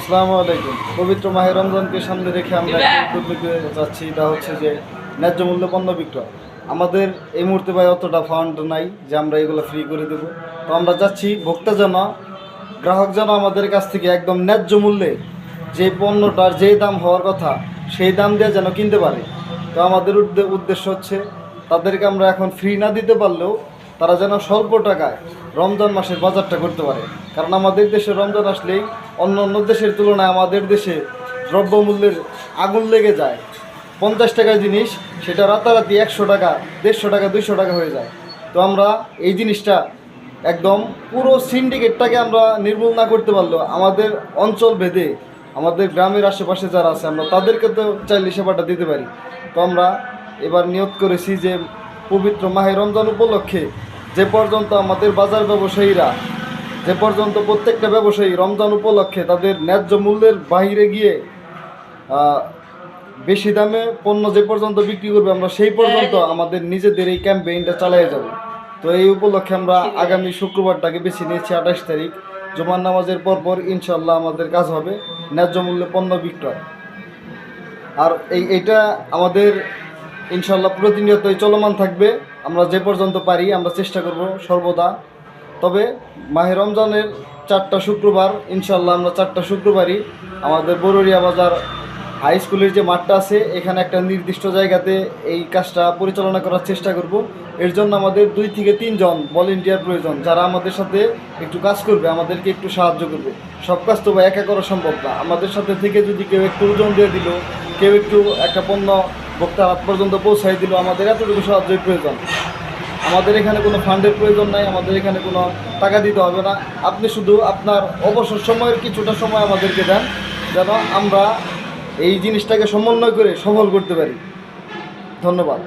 আসসালামু আলাইকুম। পবিত্র মাহে রমজানকে সামনে রেখে আমরা যাচ্ছি। এটা হচ্ছে যে ন্যায্য মূল্য পণ্য বিক্রয়। আমাদের এই মুহূর্তে ভাই অতটা ফান্ড নাই যে আমরা এগুলো ফ্রি করে দেবো। তো আমরা যাচ্ছি ভোক্তা যেন, গ্রাহক যেন আমাদের কাছ থেকে একদম ন্যায্য মূল্যে যে পণ্যটার যেই দাম হওয়ার কথা, সেই দাম দিয়ে যেন কিনতে পারে। তো আমাদের উদ্দেশ্য হচ্ছে, তাদেরকে আমরা এখন ফ্রি না দিতে পারলেও তারা যেন স্বল্প টাকায় রমজান মাসের বাজারটা করতে পারে। কারণ আমাদের দেশে রমজান আসলেই অন্য অন্য দেশের তুলনায় আমাদের দেশে দ্রব্যমূল্যের আগুন লেগে যায়। পঞ্চাশ টাকার জিনিস, সেটা রাতারাতি একশো টাকা, দেড়শো টাকা, দুইশো টাকা হয়ে যায়। তো আমরা এই জিনিসটা একদম পুরো সিন্ডিকেটটাকে আমরা নির্মূল না করতে পারলেও আমাদের অঞ্চল ভেদে আমাদের গ্রামের আশেপাশে যারা আছে, আমরা তাদেরকে তো চাইলে সেবাটা দিতে পারি। তো আমরা এবার নিয়োগ করেছি যে পবিত্র মাহে রমজান উপলক্ষে যে পর্যন্ত আমাদের বাজার ব্যবসায়ীরা যে পর্যন্ত প্রত্যেকটা ব্যবসায়ী রমজান উপলক্ষে তাদের ন্যায্য মূল্যের বাইরে গিয়ে বেশি দামে পণ্য যে পর্যন্ত বিক্রি করবে আমরা সেই পর্যন্ত আমাদের নিজেদের এই ক্যাম্পেইনটা চালিয়ে যাব। তো এই উপলক্ষে আমরা আগামী শুক্রবারটাকে বেছে নিয়েছি আঠাশ তারিখ। জুমার নামাজের পরপর ইনশাল্লাহ আমাদের কাজ হবে ন্যায্য মূল্যে পণ্য বিক্রয়। আর এই এটা আমাদের ইনশাল্লাহ প্রতিনিয়তই চলমান থাকবে। আমরা যে পর্যন্ত পারি, আমরা চেষ্টা করব সর্বদা। তবে মাহে রমজানের চারটা শুক্রবার ইনশাল্লাহ আমরা চারটা শুক্রবারই আমাদের বরুরিয়া বাজার হাই স্কুলের যে মাঠটা আছে, এখানে একটা নির্দিষ্ট জায়গাতে এই কাজটা পরিচালনা করার চেষ্টা করব। এর জন্য আমাদের দুই থেকে তিনজন ভলেন্টিয়ার প্রয়োজন, যারা আমাদের সাথে একটু কাজ করবে, আমাদেরকে একটু সাহায্য করবে। সব কাজ তো একা করা সম্ভব না। আমাদের সাথে থেকে যদি কেউ একটু ওজন দিয়ে দিল, কেউ একটু একটা পণ্য রাত পর্যন্ত পৌঁছাই দিল। আমাদের এতটুকু সাহায্যের প্রয়োজন। আমাদের এখানে কোনো ফান্ডের প্রয়োজন নাই, আমাদের এখানে কোনো টাকা দিতে হবে না। আপনি শুধু আপনার অবসর সময়ের কিছুটা সময় আমাদেরকে দেন, যেন আমরা এই জিনিসটাকে সমন্বয় করে সফল করতে পারি। ধন্যবাদ।